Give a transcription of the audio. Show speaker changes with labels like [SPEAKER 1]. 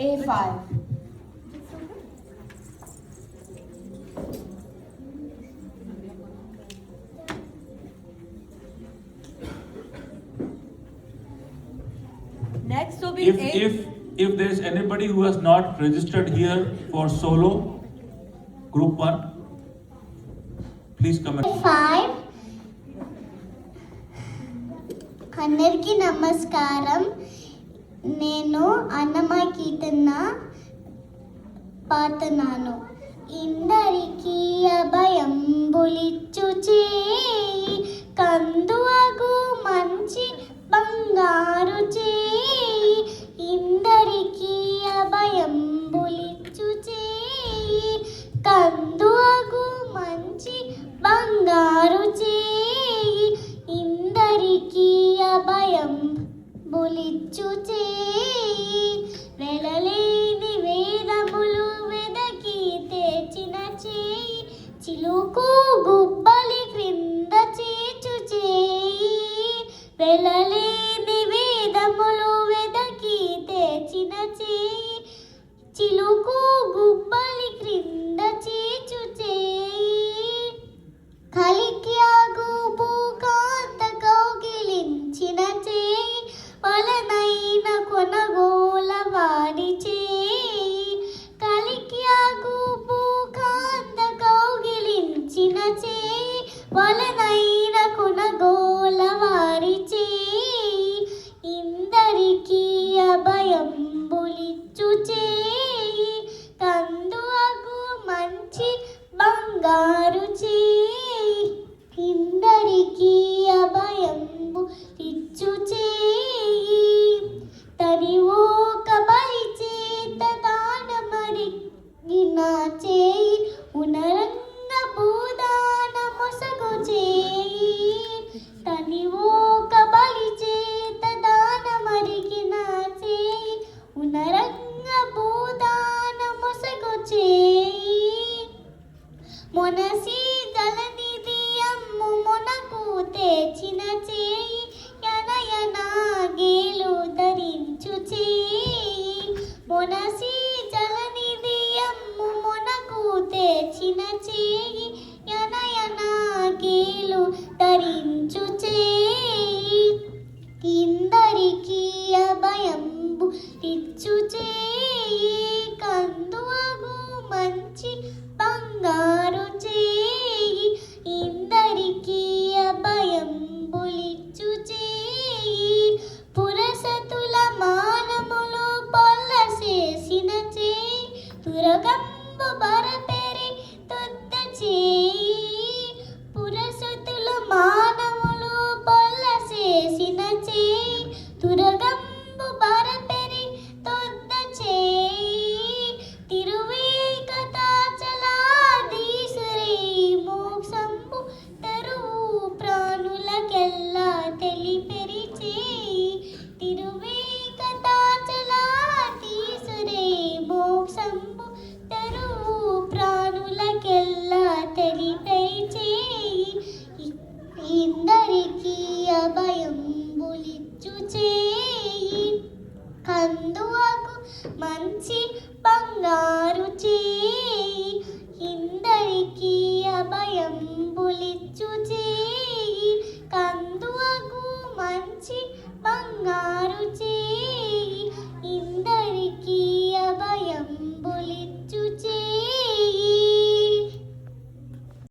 [SPEAKER 1] A5. Next will be
[SPEAKER 2] If,
[SPEAKER 1] A.
[SPEAKER 2] if, if there is anybody who has not registered here for solo, group one, please come and.
[SPEAKER 3] Five అందరికీ నమస్కారం నేను అన్నమయ్య కీర్తన పాతనాను. ఇందరికీ అభయం బులిచ్చు చేయి కందువగు మంచి బంగారు చేయి ఇందరికీ అభయం బులిచ్చు చేయి కందువగు మంచి బంగారు చేయి ఇందరికీ అభయం బులిచ్చు చేయి Penalty. బంగారు చేయి కిందరికి అభయంబు ఇచ్చు చేయి తని ఓక బలి చేత దానమరిగిన చేయి మొనసి జలనిధి అమ్ము మొనకు తెచిన చేయి యనయన ధరించు చేయి. ఇందరికీ అభయంబు ఇచ్చు చేయి. కందువగు మంచి బంగారు కందువకు మంచి బంగారు చేయి ఇందరికి అభయం బులిచ్చు చేయి కందువకు మంచి బంగారు